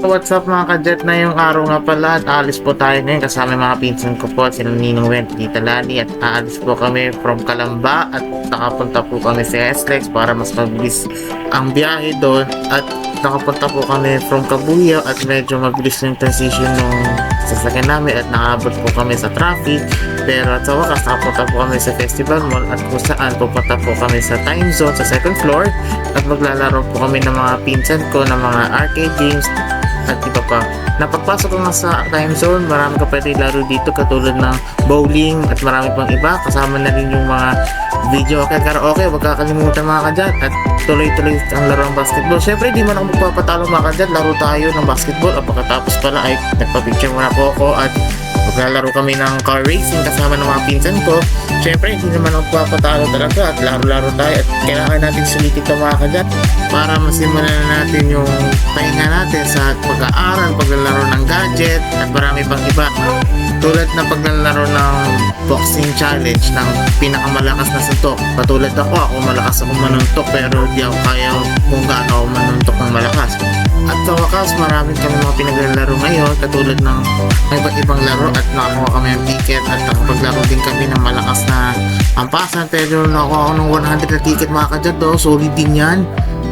What's up mga kajet? Na yung araw nga pala at aalis po tayo ngayon. Kasama mga pinsan ko po sila Ninong Wen, Tita Lani at aalis po kami from Kalamba at nakapunta po kami sa SLEX para mas mabilis ang biyahe doon. At nakapunta po kami from Kabuya at medyo mabilis yung transition nung sasakyan namin at nakaabot po kami sa traffic. Pero at sa wakas nakapunta po kami sa festival mall at kung saan pupunta po kami sa time zone sa second floor. At maglalaro po kami ng mga pinsan ko ng mga arcade games at iba pa. Napagpasok nga sa time zone, marami ka pwede laro dito katulad ng bowling at marami pang iba. Kasama na rin yung mga video okay, karaoke, huwag kakalimutan mga kadyan. At tuloy-tuloy ang laro ng basketball. Siyempre, di man ako magpapatalo mga kadyan, laro tayo ng basketball. At pagkatapos pala ay nagpa-picture muna po ako at maglalaro kami ng car racing kasama ng mga pinsan ko. Siyempre, hindi naman ako papatalo talaga at laro-laro tayo at kailangan natin sulitin ito mga kadyan para masimulan na natin yung pahinga natin sa pag-aaral, paglalaro ng gadget at marami pang iba. Tulad ng paglalaro ng boxing challenge ng pinakamalakas na suntok. Patulad ako, ako malakas ako manuntok pero di ako kaya kung gaano ako manuntok ng malakas. At sa wakas, marami kami mga pinaglalaro ngayon katulad ng iba't ibang laro at nakakuha kami ng ticket at nakapaglaro din kami ng malakas na ampasan pero nakuha ako ng 100 na ticket mga kadyan do, solid din yan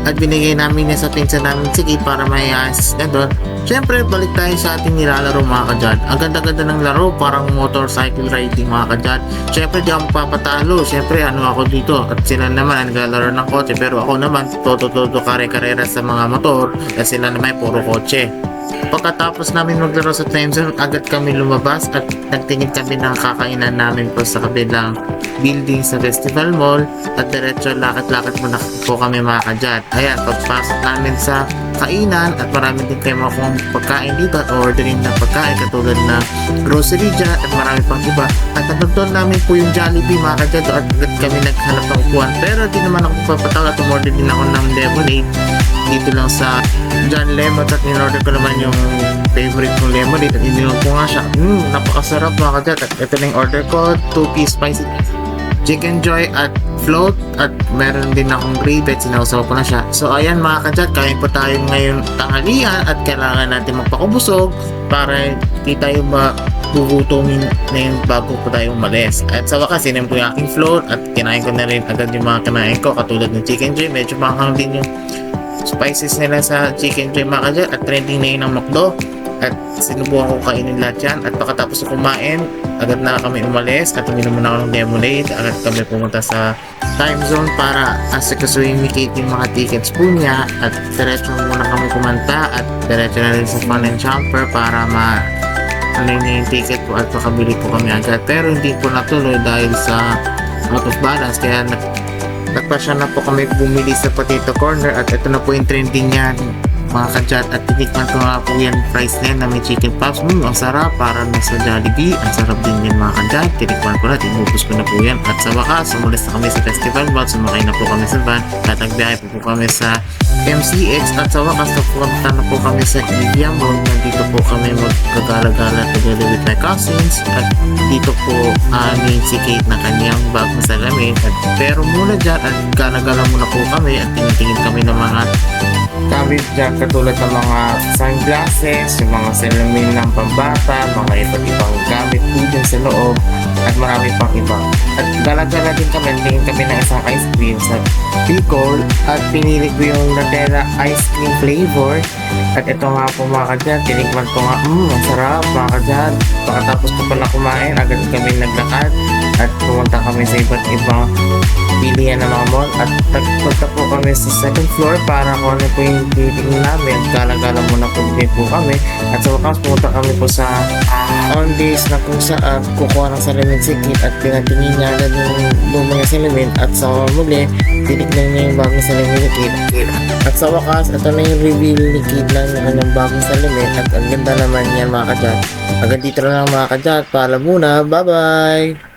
at binigay namin niya sa pinsan namin sige para may assist na doon. Siyempre, balik tayo sa ating nilalaro mga kadyan. Ang ganda-ganda ng laro, parang motorcycle riding mga kadyan. Siyempre, di ako papatalo. Siyempre, ano ako dito. At sila naman naglalaro ng kotse. Pero ako naman, toto-toto kare-karera sa mga motor. At sila naman, puro kotse. Pagkatapos namin maglaro sa time zone, agad kami lumabas at nagtingin kami ng kakainan namin po sa kabilang building sa Festival Mall at diretso lakad-lakad muna po kami mga kadyan. Ayan, pagpasok namin sa kainan at marami din kayo makuha pagkain dito at ordering ng pagkain katulad na grocery dyan at marami pang iba. At nagdagdag namin po yung Jollibee mga kadyan at agad kami naghanap ng upuan. Pero di naman ako papatawa at umorder din ako ng lemonade dito lang sa John Lemon at in-order ko naman yung favorite kong lemonade at ininom ko nga siya. Mmm, napakasarap mga kadyan. At ito na yung order ko, 2-piece spicy chicken joy at float at meron din akong at sinausaw ko na siya. So ayan mga kadyan, kain po tayo ngayon tanghalian at kailangan natin magpakubusog para hindi tayo magugutomin na yun bago po tayo umalis. At sa wakas, yung po yung aking float at kinain ko na rin agad yung mga kinain ko katulad ng chicken joy. Medyo manghang din yung spices nila sa chicken joy mga kadyan at trending na yun ng McDo. At sinubukan ko kainin lahat yan. At pagkatapos kumain, agad na kami umalis at uminom muna ako ng lemonade. Agad kami pumunta sa time zone para asikasuhin ni Kate yung mga tickets po niya. At diretso muna kami kumanta at diretso na rin sa fun and jumper para ma ano yun yung ticket po at makabili po kami agad. Pero hindi po natuloy dahil sa out of balance. Kaya nag nagpasya na po kami bumili sa potato corner at ito na po yung trending niyan mga kadyat at tinikman ko nga po yan fries na yan na may chicken pops mm, ang sarap. Para na sa Jollibee ang sarap din yan mga kadyat tinikman ko na tinubos ko na po yan. At sa wakas sumulis na kami sa festival bus sumakay na po kami sa van. At nagbiyahe po po kami sa MCX at sa wakas napunta na po kami sa Evia Mall. Nandito po kami magkagala-gala together with my cousins. At dito po amin si Kate na kanyang bagong salamin at pero muna dyan at gala-gala muna po kami. At tinitingin kami ng mga gamit dyan katulad ng mga sunglasses, yung mga salamin ng pambata, mga iba't ibang gamit dyan sa loob at marami pang iba. At gala-gala din kami, tingin kami ng isang ice cream sa Bicol at pinili ko yung Nutella ice cream flavor. At ito nga po mga kadyan, tinikman ko nga, mmm, ang sarap mga kadyan. Pagkatapos ko pala kumain, agad kami naglakad at pumunta kami sa iba't ibang pilihan ng mga mall. At nagpunta po kami sa second floor para kung ano po yung titingin namin. Gala-gala muna po po kami. At sa wakas pumunta kami po sa on days na kung saan kukuha ng salamin si Kit at pinatingin niya agad yung lumang salamin. At sa muli tinignan niya yung bagong salamin ni Kit at sa wakas ito na yung reveal ni Kit ng kanyang bagong salamin at ang ganda naman yan mga kadyat agad dito na lang mga kadyat paalam muna. Bye bye